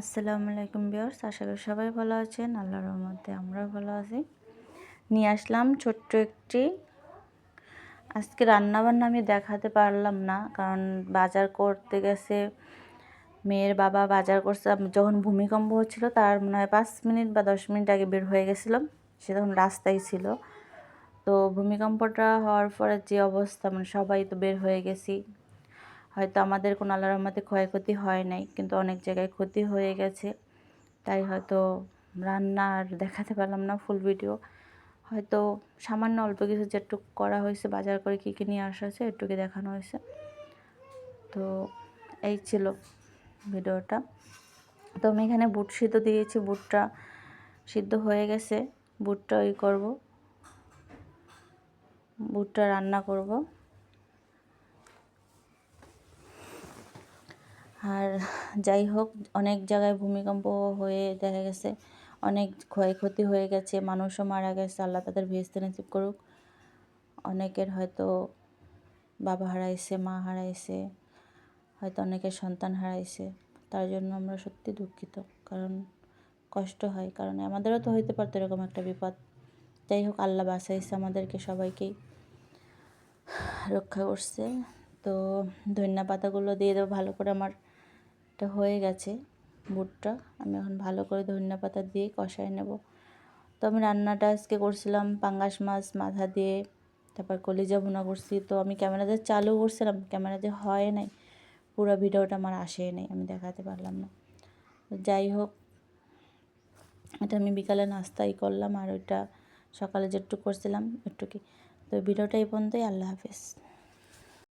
আসসালামু আলাইকুম বিয়ার্স আশা করি সবাই ভালো আছেন। আল্লাহর রহমতে আমরাও ভালো আছি। নিয়ে আসলাম ছোট্ট একটি। আজকে রান্নাবান্না আমি দেখাতে পারলাম না, কারণ বাজার করতে গেছে। মেয়ের বাবা বাজার করছে যখন ভূমিকম্প হচ্ছিল, তার মনে হয় পাঁচ মিনিট বা দশ মিনিট আগে বের হয়ে গেছিলাম সে তখন রাস্তায় ছিল। তো ভূমিকম্পটা হওয়ার পরে যে অবস্থা মানে সবাই তো বের হয়ে গেছি। হয়তো আমাদের কোনো আল্লাহ রহমতে ক্ষয়ক্ষতি হয় নাই, কিন্তু অনেক জায়গায় ক্ষতি হয়ে গেছে। তাই হয়তো রান্না আর দেখাতে পারলাম না ফুল ভিডিও হয়তো সামান্য অল্প কিছু যেটুক করা হয়েছে, বাজার করে কী কী নিয়ে আসা হয়েছে এটুকু দেখানো হয়েছে। তো এই ছিল ভিডিওটা। তো আমি এখানে বুট সিদ্ধ দিয়েছি, বুটটা সিদ্ধ হয়ে গেছে। বুটটা ওই করব। বুটটা রান্না করব। আর যাই হোক, অনেক জায়গায় ভূমিকম্প হয়ে দেখা গেছে, অনেক ক্ষয়ক্ষতি হয়ে গেছে, মানুষও মারা গেছে, আল্লাহ তাদের ভেস্তে নসিব করুক। অনেকের হয়তো বাবা হারাইছে, মা হারাইছে, হয়তো অনেকের সন্তান হারাইছে, তার জন্য আমরা সত্যি দুঃখিত, কারণ কষ্ট হয়, কারণ আমাদেরও তো হইতে পারতো এরকম একটা বিপদ। যাই হোক, আল্লাহ বাসাইছে আমাদেরকে সবাইকেই, রক্ষা করছে। তো ধনিয়া পাতাগুলো দিয়ে দেবো ভালো করে আমার এটা হয়ে গেছে বুটটা। আমি এখন ভালো করে ধনিয়া পাতা দিয়ে কষাই নেব। তো আমি রান্নাটা আজকে করছিলাম পাঙ্গাস মাছ, মাথা দিয়ে, তারপর কলিজা ভুনা করছি। তো আমি ক্যামেরা দিয়ে চালু করছিলাম, ক্যামেরা দিয়ে হয় নাই। পুরো ভিডিওটা আমার আসে নাই, আমি দেখাতে পারলাম না। যাই হোক, এটা আমি বিকালে নাস্তাই করলাম আর ওইটা সকালে যেটুকু করছিলাম একটু কি তো ভিডিওটা এই পর্যন্তই, আল্লাহ হাফেজ।